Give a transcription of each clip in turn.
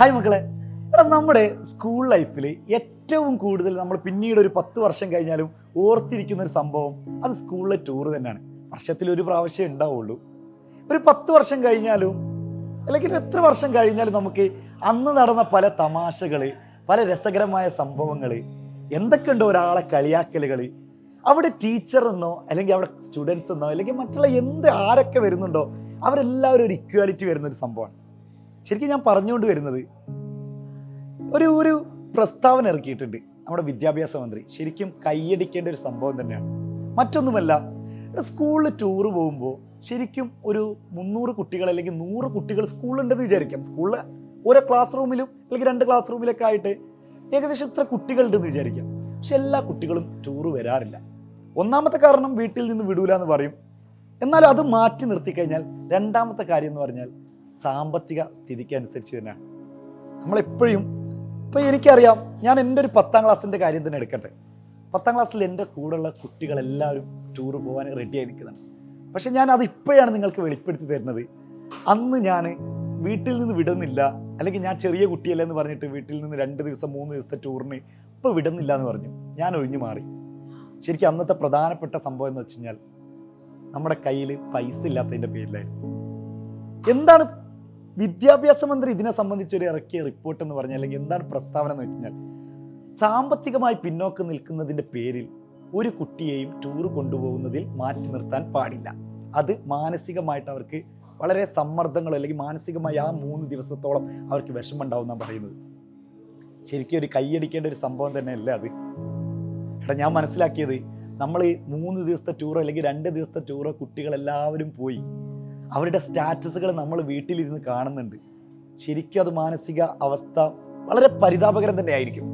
Hi മക്കളെ. എടാ നമ്മുടെ സ്കൂൾ ലൈഫിൽ ഏറ്റവും കൂടുതൽ നമ്മൾ പിന്നീട് ഒരു പത്ത് വർഷം കഴിഞ്ഞാലും ഓർത്തിരിക്കുന്ന ഒരു സംഭവം അത് സ്കൂളിലെ ടൂർ തന്നെയാണ്. വർഷത്തിൽ ഒരു പ്രാവശ്യം ഉണ്ടാവുള്ളൂ. ഒരു പത്ത് വർഷം കഴിഞ്ഞാലും അല്ലെങ്കിൽ എത്ര വർഷം കഴിഞ്ഞാലും നമുക്ക് അന്ന് നടന്ന പല തമാശകൾ പല രസകരമായ സംഭവങ്ങൾ എന്തൊക്കെയുണ്ടോ ഒരാളെ കളിയാക്കലുകൾ അവിടെ ടീച്ചർ എന്നോ അല്ലെങ്കിൽ അവിടെ സ്റ്റുഡൻസ് എന്നോ അല്ലെങ്കിൽ മറ്റുള്ള എന്ത് ആരൊക്കെ വരുന്നുണ്ടോ അവരെല്ലാവരും ഒരു ഇക്വാലിറ്റി വരുന്ന ഒരു സംഭവമാണ്. ശരിക്കും ഞാൻ പറഞ്ഞുകൊണ്ട് വരുന്നത് ഒരു ഒരു പ്രസ്താവന ഇറക്കിയിട്ടുണ്ട് നമ്മുടെ വിദ്യാഭ്യാസ മന്ത്രി. ശരിക്കും കൈയടിക്കേണ്ട ഒരു സംഭവം തന്നെയാണ്. മറ്റൊന്നുമല്ല സ്കൂളിൽ ടൂർ പോകുമ്പോൾ ശരിക്കും ഒരു മുന്നൂറ് കുട്ടികൾ അല്ലെങ്കിൽ നൂറ് കുട്ടികൾ സ്കൂളുണ്ടെന്ന് വിചാരിക്കാം. സ്കൂളിൽ ഓരോ ക്ലാസ് റൂമിലും അല്ലെങ്കിൽ രണ്ട് ക്ലാസ് റൂമിലൊക്കെ ആയിട്ട് ഏകദേശം ഇത്ര കുട്ടികളുണ്ടെന്ന് വിചാരിക്കാം. പക്ഷെ എല്ലാ കുട്ടികളും ടൂർ വരാറില്ല. ഒന്നാമത്തെ കാരണം വീട്ടിൽ നിന്ന് വിടൂല എന്ന് പറയും. എന്നാൽ അത് മാറ്റി നിർത്തി കഴിഞ്ഞാൽ രണ്ടാമത്തെ കാര്യം എന്ന് പറഞ്ഞാൽ സാമ്പത്തിക സ്ഥിതിക്ക് അനുസരിച്ച് തന്നെയാണ്. നമ്മളെപ്പോഴും ഇപ്പം എനിക്കറിയാം ഞാൻ എന്റെ ഒരു പത്താം ക്ലാസ്സിന്റെ കാര്യം തന്നെ എടുക്കട്ടെ. പത്താം ക്ലാസ്സിൽ എന്റെ കൂടെയുള്ള കുട്ടികളെല്ലാവരും ടൂർ പോകാൻ റെഡിയായി നിൽക്കുന്നുണ്ട്. പക്ഷെ ഞാൻ അത് ഇപ്പോഴാണ് നിങ്ങൾക്ക് വെളിപ്പെടുത്തി തരുന്നത്. അന്ന് ഞാൻ വീട്ടിൽ നിന്ന് വിടുന്നില്ല അല്ലെങ്കിൽ ഞാൻ ചെറിയ കുട്ടിയല്ല എന്ന് പറഞ്ഞിട്ട് വീട്ടിൽ നിന്ന് രണ്ട് ദിവസം മൂന്ന് ദിവസത്തെ ടൂറിന് ഇപ്പോൾ വിടുന്നില്ല എന്ന് പറഞ്ഞു. ഞാൻ ഒഴിഞ്ഞു മാറി. ശരിക്കും അന്നത്തെ പ്രധാനപ്പെട്ട സംഭവം എന്ന് വെച്ച് കഴിഞ്ഞാൽ നമ്മുടെ കയ്യിൽ പൈസ ഇല്ലാത്തതിന്റെ പേരിലായിരുന്നു. എന്താണ് വിദ്യാഭ്യാസ മന്ത്രി ഇതിനെ സംബന്ധിച്ച് ഒരു ഇറക്കിയ റിപ്പോർട്ട് എന്ന് പറഞ്ഞാൽ അല്ലെങ്കിൽ എന്താണ് പ്രസ്താവന എന്ന് വെച്ചാൽ സാമ്പത്തികമായി പിന്നോക്കം നിൽക്കുന്നതിന്റെ പേരിൽ ഒരു കുട്ടിയെയും ടൂർ കൊണ്ടുപോകുന്നതിൽ മാറ്റി നിർത്താൻ പാടില്ല. അത് മാനസികമായിട്ട് അവർക്ക് വളരെ സമ്മർദ്ദങ്ങൾ അല്ലെങ്കിൽ മാനസികമായി ആ മൂന്ന് ദിവസത്തോളം അവർക്ക് വിഷമമുണ്ടാവും പറയുന്നത്. ശരിക്കും ഒരു കൈയടിക്കേണ്ട ഒരു സംഭവം തന്നെയല്ല അത്? എടാ ഞാൻ മനസ്സിലാക്കിയത് നമ്മൾ മൂന്ന് ദിവസത്തെ ടൂറോ അല്ലെങ്കിൽ രണ്ട് ദിവസത്തെ ടൂറോ കുട്ടികളെല്ലാവരും പോയി അവരുടെ സ്റ്റാറ്റസുകൾ നമ്മൾ വീട്ടിലിരുന്ന് കാണുന്നുണ്ട്. ശരിക്കും അത് മാനസിക അവസ്ഥ വളരെ പരിതാപകരം തന്നെയായിരിക്കും.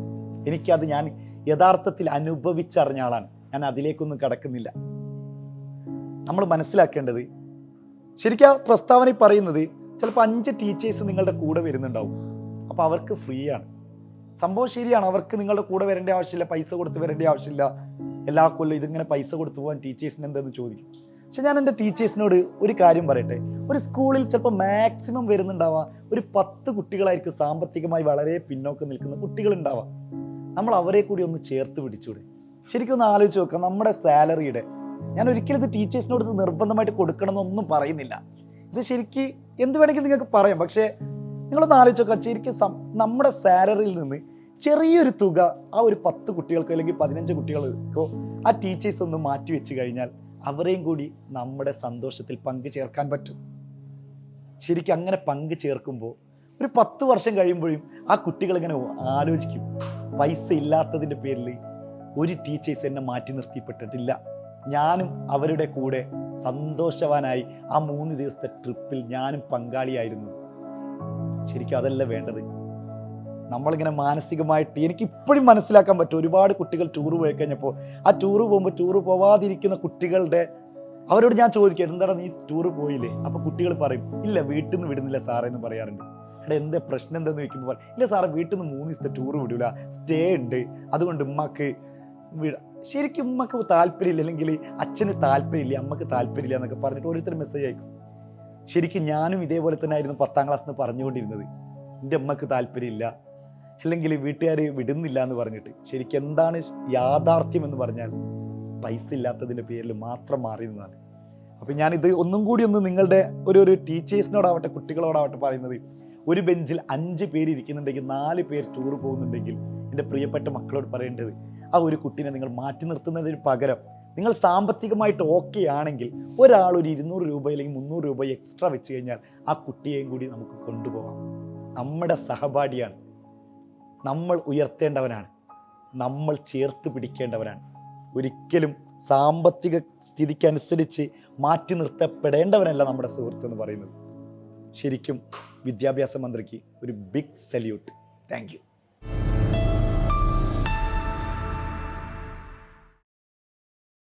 എനിക്കത് ഞാൻ യഥാർത്ഥത്തിൽ അനുഭവിച്ചറിഞ്ഞ ആളാണ്. ഞാൻ അതിലേക്കൊന്നും കടക്കുന്നില്ല. നമ്മൾ മനസ്സിലാക്കേണ്ടത് ശരിക്കും ആ പ്രസ്താവന പറയുന്നത് ചിലപ്പോൾ അഞ്ച് ടീച്ചേഴ്സ് നിങ്ങളുടെ കൂടെ വരുന്നുണ്ടാവും. അപ്പോൾ അവർക്ക് ഫ്രീ ആണ്. സംഭവം ശരിയാണ്. അവർക്ക് നിങ്ങളുടെ കൂടെ വരേണ്ട ആവശ്യമില്ല പൈസ കൊടുത്ത് വരേണ്ട ആവശ്യമില്ല. എല്ലാ കൊല്ലം ഇതിങ്ങനെ പൈസ കൊടുത്തു പോകാൻ ടീച്ചേഴ്സിന് എന്തെന്ന് ചോദിക്കും. പക്ഷെ ഞാൻ എന്റെ ടീച്ചേഴ്സിനോട് ഒരു കാര്യം പറയട്ടെ. ഒരു സ്കൂളിൽ ചിലപ്പോൾ മാക്സിമം വരുന്നുണ്ടാവുക ഒരു പത്ത് കുട്ടികളായിരിക്കും സാമ്പത്തികമായി വളരെ പിന്നോക്കം നിൽക്കുന്ന കുട്ടികളുണ്ടാവാം. നമ്മൾ അവരെ കൂടി ഒന്ന് ചേർത്ത് പിടിച്ചൂടെ. ശരിക്കും ഒന്ന് ആലോചിച്ച് നോക്കാം നമ്മുടെ സാലറിയുടെ. ഞാൻ ഒരിക്കലും ഇത് ടീച്ചേഴ്സിനോട് ഇത് നിർബന്ധമായിട്ട് കൊടുക്കണമെന്നൊന്നും പറയുന്നില്ല. ഇത് ശരിക്കും എന്ത് വേണമെങ്കിലും നിങ്ങൾക്ക് പറയാം പക്ഷേ നിങ്ങളൊന്ന് ആലോചിച്ച് നോക്കാം ശരിക്കും നമ്മുടെ സാലറിയിൽ നിന്ന് ചെറിയൊരു തുക ആ ഒരു പത്ത് കുട്ടികൾക്കോ അല്ലെങ്കിൽ പതിനഞ്ച് കുട്ടികൾക്കോ ആ ടീച്ചേഴ്സ് ഒന്ന് മാറ്റി വെച്ച് കഴിഞ്ഞാൽ അവരെയും കൂടി നമ്മുടെ സന്തോഷത്തിൽ പങ്കു ചേർക്കാൻ പറ്റും. ശരിക്കും അങ്ങനെ പങ്കു ചേർക്കുമ്പോൾ ഒരു പത്ത് വർഷം കഴിയുമ്പോഴും ആ കുട്ടികൾ ഇങ്ങനെ ആലോചിക്കും പൈസ ഇല്ലാത്തതിന്റെ പേരിൽ ഒരു ടീച്ചേഴ്സ് എന്നെ മാറ്റി നിർത്തിപ്പെട്ടിട്ടില്ല. ഞാനും അവരുടെ കൂടെ സന്തോഷവാനായി ആ മൂന്ന് ദിവസത്തെ ട്രിപ്പിൽ ഞാനും പങ്കാളിയായിരുന്നു. ശരിക്കും അതല്ല വേണ്ടത്. നമ്മളിങ്ങനെ മാനസികമായിട്ട് എനിക്ക് ഇപ്പോഴും മനസ്സിലാക്കാൻ പറ്റും. ഒരുപാട് കുട്ടികൾ ടൂർ പോയി കഴിഞ്ഞപ്പോൾ ആ ടൂർ പോകുമ്പോൾ ടൂർ പോവാതിരിക്കുന്ന കുട്ടികളുടെ അവരോട് ഞാൻ ചോദിക്കും എന്താടാ നീ ടൂർ പോയില്ലേ? അപ്പോൾ കുട്ടികൾ പറയും ഇല്ല വീട്ടിൽ നിന്ന് വിടുന്നില്ല സാറേ എന്ന് പറയാറുണ്ട്. എടാ എന്താ പ്രശ്നം എന്താന്ന് ചോദിക്കുമ്പോൾ പറയും, ഇല്ല സാറേ വീട്ടിൽ നിന്ന് മൂന്ന് ദിവസത്തെ ടൂർ വിടൂല സ്റ്റേ ഉണ്ട്. അതുകൊണ്ട് ഉമ്മക്ക് ശരിക്കും ഉമ്മക്ക് താല്പര്യമില്ല അല്ലെങ്കിൽ അച്ഛന് താല്പര്യമില്ല അമ്മയ്ക്ക് താല്പര്യമില്ല എന്നൊക്കെ പറഞ്ഞിട്ട് ഓരോരുത്തർ മെസ്സേജ് അയക്കും. ശരിക്കും ഞാനും ഇതേപോലെ തന്നെ ആയിരുന്നു പത്താം ക്ലാസ് നിന്ന് പറഞ്ഞുകൊണ്ടിരുന്നത്. എന്റെ അമ്മയ്ക്ക് താല്പര്യമില്ല. അല്ലെങ്കിൽ വീട്ടുകാർ വിടുന്നില്ല എന്ന് പറഞ്ഞിട്ട് ശരിക്കും എന്താണ് യാഥാർത്ഥ്യം എന്ന് പറഞ്ഞാൽ പൈസ ഇല്ലാത്തതിന്റെ പേരിൽ മാത്രം മാറി നിന്നാണ്. അപ്പം ഞാനിത് ഒന്നും കൂടി ഒന്ന് നിങ്ങളുടെ ഒരു ഒരു ടീച്ചേഴ്സിനോടാവട്ടെ കുട്ടികളോടാവട്ടെ പറയുന്നത് ഒരു ബെഞ്ചിൽ അഞ്ച് പേര് ഇരിക്കുന്നുണ്ടെങ്കിൽ നാല് പേര് ടൂർ പോകുന്നുണ്ടെങ്കിൽ എന്റെ പ്രിയപ്പെട്ട മക്കളോട് പറയേണ്ടത് ആ ഒരു കുട്ടീനെ നിങ്ങൾ മാറ്റി നിർത്തുന്നതിന് പകരം നിങ്ങൾ സാമ്പത്തികമായിട്ട് ഓക്കെ ആണെങ്കിൽ ഒരാൾ ഒരു ഇരുന്നൂറ് രൂപ അല്ലെങ്കിൽ മുന്നൂറ് രൂപ എക്സ്ട്രാ വെച്ച് കഴിഞ്ഞാൽ ആ കുട്ടിയെയും കൂടി നമുക്ക് കൊണ്ടുപോകാം നമ്മുടെ സഹപാഠിയാണ് നമ്മൾ ഉയർത്തേണ്ടവനാണ്. നമ്മൾ ചേർത്ത് പിടിക്കേണ്ടവനാണ്. ഒരിക്കലും സാമ്പത്തിക സ്ഥിതിക്കനുസരിച്ച് മാറ്റി നിർത്തപ്പെടേണ്ടവനല്ല നമ്മുടെ സുഹൃത്ത് എന്ന് പറയുന്നത്. ശരിക്കും വിദ്യാഭ്യാസ മന്ത്രിക്ക് ഒരു ബിഗ് സല്യൂട്ട് താങ്ക്